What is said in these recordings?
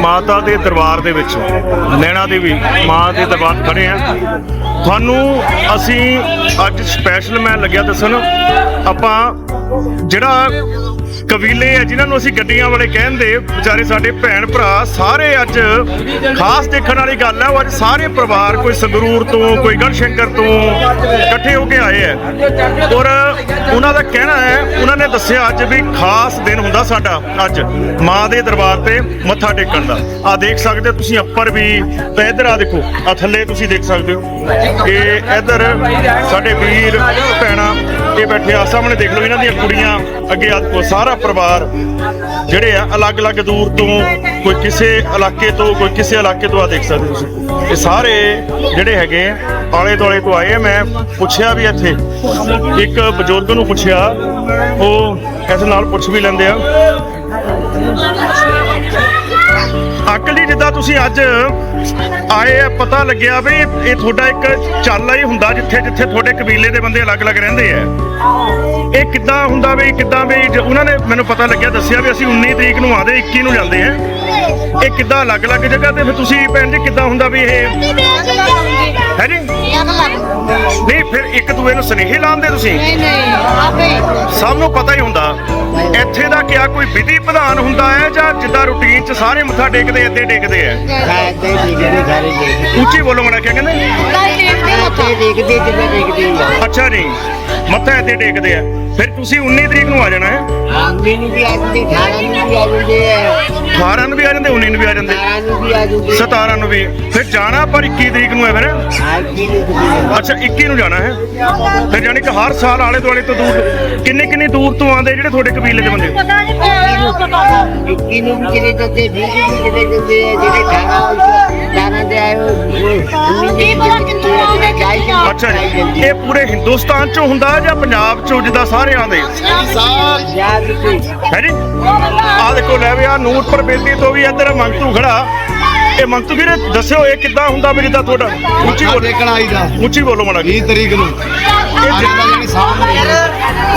ਮਾਤਾ ਦੇ ਦਰਬਾਰ ਦੇ ਵਿੱਚ ਨੈਣਾ ਦੇਵੀ ਮਾਂ ਦੇ ਦਰਬਾਰ ਖੜੇ ਆ। ਤੁਹਾਨੂੰ ਅਸੀਂ ਅੱਜ ਸਪੈਸ਼ਲ ਮੈਂ ਲੱਗਿਆ ਦੱਸਣ, ਆਪਾਂ ਜਿਹੜਾ ਕਬੀਲੇ ਆ, ਜਿਨ੍ਹਾਂ ਨੂੰ ਅਸੀਂ ਗੱਡੀਆਂ ਵਾਲੇ ਕਹਿੰਦੇ ਵਿਚਾਰੇ ਸਾਡੇ ਭੈਣ ਭਰਾ ਸਾਰੇ ਅੱਜ ਖਾਸ ਦੇਖਣ ਵਾਲੀ ਗੱਲ ਹੈ ਉਹ ਅੱਜ ਸਾਰੇ ਪਰਿਵਾਰ, ਕੋਈ ਸੰਗਰੂਰ ਤੋਂ, ਕੋਈ ਗੜਸ਼ੰਕਰ ਤੋਂ ਇਕੱਠੇ ਹੋ ਕੇ ਆਏ ਹੈ ਔਰ ਉਹਨਾਂ ਦਾ ਕਹਿਣਾ ਹੈ, ਉਹਨਾਂ ਨੇ ਦੱਸਿਆ ਅੱਜ ਵੀ ਖਾਸ ਦਿਨ ਹੁੰਦਾ ਸਾਡਾ, ਅੱਜ ਮਾਂ ਦੇ ਦਰਬਾਰ ਤੇ ਮੱਥਾ ਟੇਕਣ ਦਾ। ਆ ਦੇਖ ਸਕਦੇ ਹੋ ਤੁਸੀਂ ਉੱਪਰ ਵੀ, ਤੇ ਇੱਧਰ ਆ ਦੇਖੋ ਆ ਥੱਲੇ ਤੁਸੀਂ ਦੇਖ ਸਕਦੇ ਹੋ। ਇਹ ਇੱਧਰ ਸਾਡੇ ਵੀਰ, ਭੈਣਾਂ ਇਹ ਬੈਠੇ ਆ, ਸਾਹਮਣੇ ਦੇਖ ਲਓ ਇਹਨਾਂ ਦੀਆਂ ਕੁੜੀਆਂ, ਅੱਗੇ ਆ ਦੇਖੋ ਸਾਰਾ ਪਰਿਵਾਰ ਜਿਹੜੇ ਆ, ਅਲੱਗ-ਅਲੱਗ ਦੂਰ ਤੋਂ, ਕੋਈ ਕਿਸੇ ਇਲਾਕੇ ਤੋਂ, ਕੋਈ ਕਿਸੇ ਇਲਾਕੇ ਤੋਂ ਆ ਦੇਖ ਸਕਦੇ ਹੋ ਤੁਸੀਂ। ਇਹ ਸਾਰੇ ਜਿਹੜੇ ਹੈਗੇ ਆਲੇ ਦੁਆਲੇ ਤੋਂ ਆਏ ਮੈਂ ਪੁੱਛਿਆ ਵੀ ਇੱਥੇ। ਇੱਕ ਬਜ਼ੁਰਗ ਨੂੰ ਪੁੱਛਿਆ, ਉਹ ਇਸ ਨਾਲ ਪੁੱਛ ਵੀ ਲੈਂਦੇ ਆ। ਅੰਕਲ ਜੀ, ਜਿੱਦਾਂ ਤੁਸੀਂ ਅੱਜ ਆਏ ਆ ਪਤਾ ਲੱਗਿਆ ਵੀ ਇਹ ਤੁਹਾਡਾ ਇੱਕ ਚਾਲਾ ਹੀ ਹੁੰਦਾ ਜਿੱਥੇ ਜਿੱਥੇ ਤੁਹਾਡੇ ਕਬੀਲੇ ਦੇ ਬੰਦੇ ਅਲੱਗ-ਅਲੱਗ ਰਹਿੰਦੇ ਆ। ਇਹ ਕਿੱਦਾਂ ਹੁੰਦਾ ਵੀ ਕਿੱਦਾਂ ਵੀ ਉਹਨਾਂ ਨੇ ਮੈਨੂੰ ਪਤਾ ਲੱਗਿਆ ਦੱਸਿਆ ਵੀ ਅਸੀਂ 19 ਤਰੀਕ ਨੂੰ ਆਦੇ 21 ਨੂੰ ਜਾਂਦੇ ਆ। ਇਹ ਕਿੱਦਾਂ ਅਲੱਗ-ਅਲੱਗ ਜਗ੍ਹਾ ਤੇ ਫਿਰ ਤੁਸੀਂ ਭੈਣ ਜੀ ਕਿੱਦਾਂ ਹੁੰਦਾ ਵੀ ਇਹ ਹੈ ਜੀ? ਨਹੀਂ ਫਿਰ ਇੱਕ ਦੂਏ ਨੂੰ ਸੁਨੇਹੇ ਲਾਉਂਦੇ ਤੁਸੀਂ? ਸਭ ਨੂੰ ਪਤਾ ਹੀ ਹੁੰਦਾ। ਇੱਥੇ ਦਾ ਕਿਆ ਕੋਈ ਵਿਧੀ ਵਿਧਾਨ ਹੁੰਦਾ ਹੈ ਜਾਂ ਜਿੱਦਾਂ ਰੂਟੀਨ 'ਚ ਸਾਰੇ ਮੱਥਾ ਟੇਕਦੇ ਇੱਥੇ ਟੇਕਦੇ ਆ? ਦੇਖਦੇ ਦੇਖਦੇ ਸਾਰੇ ਦੇਖਦੇ ਉੱਚੀ ਬੋਲੋ ਮੜਾ ਕਿਆ ਕਹਿੰਦੇ? ਦੇਖਦੇ ਜਿੱਦਾਂ ਦੇਖਦੇ ਆ। ਅੱਛਾ ਜੀ ਮੱਥਾ ਇੱਥੇ ਟੇਕਦੇ ਆ। ਫਿਰ ਤੁਸੀਂ 19 ਤਰੀਕ ਨੂੰ ਆ ਜਾਣਾ ਹੈ? ਆਂਦੇ ਨੂੰ ਵੀ ਆ ਜਾਂਦੇ 18 ਨੂੰ ਵੀ ਆ ਜਾਂਦੇ ਆ। 18 ਨੂੰ ਵੀ ਆ ਜਾਂਦੇ 19 ਨੂੰ ਵੀ ਆ ਜਾਂਦੇ। 17 ਨੂੰ ਵੀ ਆ ਜਾਂਦੇ। 17 ਨੂੰ ਵੀ। ਫਿਰ ਜਾਣਾ ਪਰ 21 ਤਰੀਕ ਨੂੰ ਹੈ ਫਿਰ ਅੱਛਾ 21 ਨੂੰ ਜਾਣਾ ਹੈ। ਫਿਰ ਜਾਣੀ ਕਿ ਹਰ ਸਾਲ ਆਲੇ ਦੁਆਲੇ ਤੋਂ ਦੂਰ ਕਿੰਨੇ ਕਿੰਨੇ ਦੂਰ ਤੋਂ ਆਉਂਦੇ ਜਿਹੜੇ ਤੁਹਾਡੇ ਕਬੀਲੇ ਦੇ ਬੰਦੇ? ਇੱਕੀ ਨੂੰ ਵੀ ਚਲੇ ਜਾਂਦੇ 20 ਨੂੰ ਵੀ ਚਲੇ ਜਾਂਦੇ ਆ ਜਿਹੜੇ 18 18 ਦੇ ਆਏ ਉਹ 19 ਦੇ ਅੱਛਾ ਜੀ। ਇਹ ਪੂਰੇ ਹਿੰਦੁਸਤਾਨ ਚੋਂ ਹੁੰਦਾ ਜਾਂ ਪੰਜਾਬ ਚੋਂ ਜਿੱਦਾਂ ਸਾਰੇ ਆਉਂਦੇ ਹੈ ਜੀ? ਆ ਦੇਖੋ ਲੈ ਵੀ ਆ ਨੂਰਪੁਰ ਬੇਦੀ ਤੋਂ ਵੀ ਇੱਧਰ ਮੰਗਤੂ ਖੜਾ। ਇਹ ਮੰਗਤੂ ਵੀਰੇ ਦੱਸਿਓ ਇਹ ਕਿੱਦਾਂ ਹੁੰਦਾ ਵੀ ਜਿੱਦਾਂ ਤੁਹਾਡਾ? ਉੱਚੀ ਬੋਲੋ। ਆਈਦਾ ਉੱਚੀ ਬੋਲੋ ਮੜਾ 20 ਤਰੀਕ ਨੂੰ।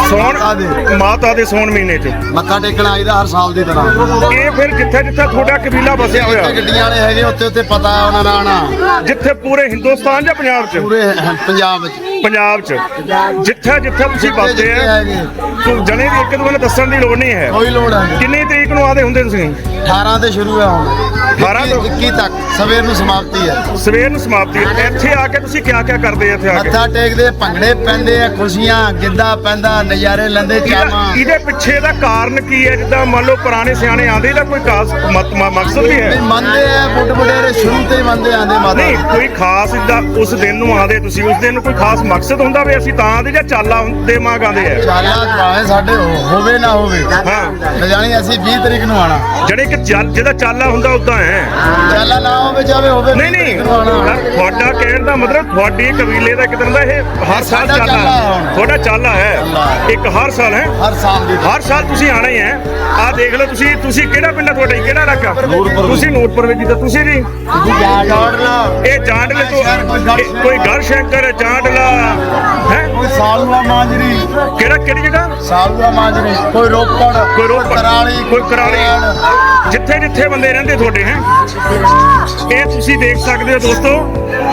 ਸੌਣ ਮਾਤਾ ਦੇ। ਮਾਤਾ ਸੌਣ ਮਹੀਨੇ 'ਚ। ਮੱਥਾ ਟੇਕਣ ਆਈਦਾ ਹਰ ਸਾਲ ਦੀ ਤਰ੍ਹਾਂ। ਇਹ ਫਿਰ ਜਿੱਥੇ ਜਿੱਥੇ ਤੁਹਾਡਾ ਕਬੀਲਾ ਵਸਿਆ ਹੋਇਆ। ਗੱਡੀਆਂ ਵਾਲੇ ਹੈਗੇ ਉੱਥੇ ਉੱਥੇ ਪਤਾ ਉਹਨਾਂ ਦਾ ਆਣਾ ਜਿੱਥੇ ਪੂਰੇ ਹਿੰਦੁਸਤਾਨ ਜਾਂ ਪੰਜਾਬ 'ਚ? ਪੂਰੇ ਪੰਜਾਬ ਵਿੱਚ। ਪੰਜਾਬ 'ਚ। ਜਿੱਥੇ ਜਿੱਥੇ ਤੁਸੀਂ ਵਸਦੇ ਆ ਹੈਗੇ। ਤੂੰ ਜਣੇ ਦੀ ਇੱਕ ਦੂਜੇ ਨੂੰ ਦੱਸਣ ਦੀ ਲੋੜ ਨਹੀਂ ਹੈ। ਕੋਈ ਲੋੜ ਹੈ ਕਿੰਨੀ ਤਰੀਕ ਨੂੰ ਆਦੇ ਹੁੰਦੇ ਤੁਸੀਂ 18 ਤੇ ਸ਼ੁਰੂ ਹੈ ਹੁਣ। 18 ਤੋਂ? 21 ਤੱਕ ਸਵੇਰ ਨੂੰ ਸਮਾਪਤੀ ਹੈ। ਸਵੇਰ ਨੂੰ ਸਮਾਪਤੀ ਹੈ। ਇੱਥੇ ਆ ਕੇ ਤੁਸੀਂ ਕਿਆ ਕਿਆ ਕਰਦੇ ਆ ਇੱਥੇ ਆ ਕੇ? ਮੱਥਾ ਟੇਕਦੇ ਭੰਗੜੇ ਪੈਂਦੇ ਆ ਖੁਸ਼ੀਆਂ ਗਿੱਧਾ ਪੈਂਦਾ ਨਜ਼ਾਰੇ ਲੈਂਦੇ ਚਾਵਾਂ। ਇਹਦਾ- ਇਹਦੇ ਪਿੱਛੇ ਦਾ ਕਾਰਨ ਕੀ ਹੈ? ਜਿੱਦਾਂ ਮੰਨ ਲਓ ਪੁਰਾਣੇ ਸਿਆਣੇ ਆਂਦੇ ਇਹਦਾ ਕੋਈ ਖਾਸ ਮਤ- ਮ- ਮਕਸਦ ਵੀ ਹੈ? ਮੰਨਦੇ ਆ ਬੁੱਢ ਬੁਢੇਰੇ ਸ਼ੁਰੂ ਤੋਂ ਹੀ ਮੰਨਦੇ ਆਂਦੇ ਮਾਤਾ ਨਹੀਂ ਕੋਈ ਖਾਸ ਇਦਾਂ ਉਸ ਦਿਨ ਨੂੰ ਆਦੇ ਤੁਸੀਂ ਉਸ ਦਿਨ ਨੂੰ ਕੋਈ ਖਾਸ ਮਕਸਦ ਹੁੰਦਾ ਵੀ ਅਸੀਂ ਤਾਂ ਆਦੇ ਜਾਂ ਚਾਲਾ ਦੇ ਮਾਂ ਗਾਉਂਦੇ ਆ? ਚਾਲਾ ਭਾਵੇਂ ਸਾਡੇ ਹੋ- ਹੋਵੇ ਨਾ ਹੋਵੇ। ਹਾਂ। ਜਾਣੀ ਅਸੀਂ 20 ਤਰੀਕ ਨੂੰ ਆਣਾ ਜਿਹੜੇ ਕਿ ਚੱਲ- ਜਿਹਦਾ ਚਾਲਾ ਹੁੰਦਾ ਉਦਾਂ ਹੈ। ਚਾਲਾ ਨਾ ਹੋਵੇ ਜਾਵੇ ਹੋਵੇ। ਨਹੀਂ 20 ਨਹੀਂ। ਤੁਹਾਡਾ ਕਹਿਣ ਦਾ ਮਤਲਬ ਤੁਹਾਡੀ ਕਬੀਲੇ ਦਾ ਇੱਕ ਤਰ੍ਹਾਂ ਦਾ ਇਹ ਹਰ ਸਾਲ ਚਾਲਾ। ਤੁਹਾਡਾ ਚਾਲਾ ਹੈ। ਇੱਕ ਹਰ ਸਾਲ ਹੈ। ਹਰ ਸਾਲ ਦੀ। ਹਰ ਸਾਲ ਤੁਸੀਂ ਆਣਾ ਹੀ ਹੈ। ਆਹ ਦੇਖ ਲਓ ਤੁਸੀਂ ਤੁਸੀਂ ਕਿਹੜਾ ਪਿੰਡ ਤੁਹਾਡਾ? ਕਿਹੜਾ ਇਲਾਕਾ? ਤੁਸੀਂ ਨੂਰਪੁਰ ਵਿੱਚ ਤਾਂ ਤੁਸੀਂ ਜੀ ਜਾੜਲਾ। ਇਹ ਜਾਂਡਲੇ ਤੋਂ ਕੋਈ ਗੜ ਸ਼ੰਕਰ ਜਾਂਡਲਾ ਹੈ? ਕੋਈ ਸਾਲੂਆ ਮਾਂਜਰੀ। ਕਿਹੜਾ ਕਿਹੜੀ ਜਗ੍ਹਾ? ਸਾਲੂਆ ਮਾਂਜਰੀ। ਕੋਈ ਰੋਪੜ ਕੋਈ ਰੋਪੜ। ਕਰਾਲੀ। ਕੋਈ ਕਰਾਲੀ। ਜਿੱਥੇ ਜਿੱਥੇ ਬੰਦੇ ਰਹਿੰਦੇ ਤੁਹਾਡੇ, ਹੈ? ਇਹ ਤੁਸੀਂ ਦੇਖ ਸਕਦੇ ਹੋ ਦੋਸਤੋ,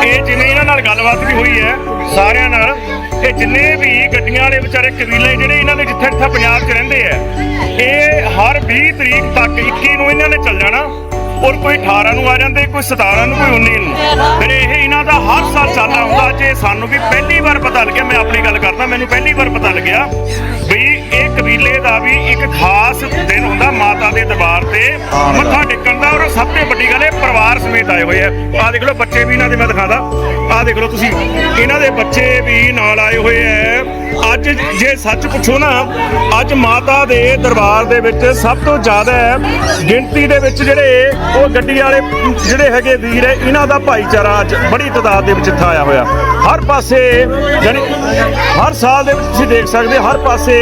ਇਹ ਜਿਵੇਂ ਇਹਨਾਂ ਨਾਲ ਗੱਲਬਾਤ ਵੀ ਹੋਈ ਹੈ, ਸਾਰਿਆਂ ਨਾਲ, ਇਹ ਜਿੰਨੇ ਵੀ ਗੱਡੀਆਂ ਵਾਲੇ ਵਿਚਾਰੇ ਕਬੀਲੇ ਜਿਹੜੇ ਇਹਨਾਂ ਦੇ ਜਿੱਥੇ ਜਿੱਥੇ ਪੰਜਾਬ 'ਚ ਰਹਿੰਦੇ ਆ, ਇਹ ਹਰ 20 ਤਰੀਕ ਤੱਕ 21 ਨੂੰ ਇਹਨਾਂ ਨੇ ਚੱਲ ਜਾਣਾ, ਔਰ ਕੋਈ 18 ਨੂੰ ਆ ਜਾਂਦੇ, ਕੋਈ 17 ਨੂੰ, ਕੋਈ 19 ਨੂੰ। ਫਿਰ ਇਹ ਇਹਨਾਂ ਦਾ ਹਰ ਸਾਲ ਚੱਲਦਾ ਹੁੰਦਾ ਜੇ ਸਾਨੂੰ ਵੀ ਪਹਿਲੀ ਵਾਰ ਪਤਾ ਲੱਗਿਆ, ਮੈਂ ਆਪਣੀ ਗੱਲ ਕਰਦਾ, ਮੈਨੂੰ ਪਹਿਲੀ ਵਾਰ ਪਤਾ ਲੱਗਿਆ। ਦਾ ਵੀ ਇੱਕ ਖਾਸ ਦਿਨ ਹੁੰਦਾ ਮਾਤਾ ਦੇ ਦਰਬਾਰ ਤੇ। ਮੱਥਾ ਟੇਕਣ ਦਾ ਔਰ ਸਭ ਤੋਂ ਵੱਡੀ ਗੱਲ ਇਹ ਪਰਿਵਾਰ ਸਮੇਤ ਆਏ ਹੋਏ ਆ। ਆਹ ਦੇਖ ਲਓ ਬੱਚੇ ਵੀ ਇਹਨਾਂ ਦੇ ਮੈਂ ਦਿਖਾਦਾ। ਆਹ ਦੇਖ ਲਓ ਤੁਸੀਂ ਇਹਨਾਂ ਦੇ ਬੱਚੇ ਵੀ ਨਾਲ ਆਏ ਹੋਏ ਆ। ਅੱਜ ਜੇ ਸੱਚ ਪੁੱਛੋ ਨਾ ਅੱਜ ਮਾਤਾ ਦੇ ਦਰਬਾਰ ਦੇ ਵਿੱਚ ਸਭ ਤੋਂ ਜ਼ਿਆਦਾ ਗਿਣਤੀ ਦੇ ਵਿੱਚ ਜਿਹੜੇ ਉਹ ਗੱਡੀ ਵਾਲੇ ਜਿਹੜੇ ਹੈਗੇ ਵੀਰ ਹੈ ਇਹਨਾਂ ਦਾ ਭਾਈਚਾਰਾ ਅੱਜ ਬੜੀ ਤਾਦਾਦ ਦੇ ਵਿੱਚ ਇੱਥੇ ਆਇਆ ਹੋਇਆ। ਹਰ ਪਾਸੇ ਜਾਣੀ ਹਰ ਸਾਲ ਦੇ ਵਿੱਚ ਤੁਸੀਂ ਦੇਖ ਸਕਦੇ ਹੋ, ਹਰ ਪਾਸੇ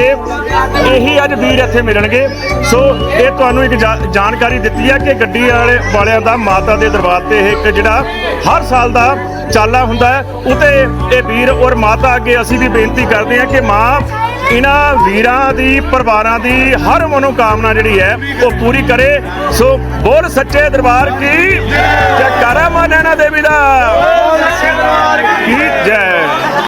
ਇਹੀ ਅੱਜ ਵੀਰ ਇੱਥੇ ਮਿਲਣਗੇ। ਸੋ ਇਹ ਤੁਹਾਨੂੰ ਇੱਕ ਜਾਣਕਾਰੀ ਦਿੱਤੀ ਹੈ ਕਿ ਗੱਡੀ ਵਾਲੇ ਵਾਲਿਆਂ ਦਾ ਮਾਤਾ ਦੇ ਦਰਬਾਰ ਤੇ ਇਹ ਇੱਕ ਜਿਹੜਾ ਹਰ ਸਾਲ ਦਾ ਚਾਲਾ ਹੁੰਦਾ ਹੈ। ਉਤੇ ਇਹ ਵੀਰ ਔਰ ਮਾਤਾ ਅੱਗੇ ਅਸੀਂ ਵੀ ਬੇਨਤੀ ਕਰਦੇ ਹਾਂ ਕਿ ਮਾਂ ਇਹਨਾਂ ਵੀਰਾਂ ਦੀ ਪਰਿਵਾਰਾਂ ਦੀ ਹਰ ਮਨੋਕਾਮਨਾ ਜਿਹੜੀ ਹੈ ਉਹ ਪੂਰੀ ਕਰੇ। ਸੋ ਬੋਲ ਸੱਚੇ ਦਰਬਾਰ ਕੀ? ਜੈਕਾਰਾ ਮਾਂ ਨੈਣਾ ਦੇਵੀ ਦਾ। ਜੈ।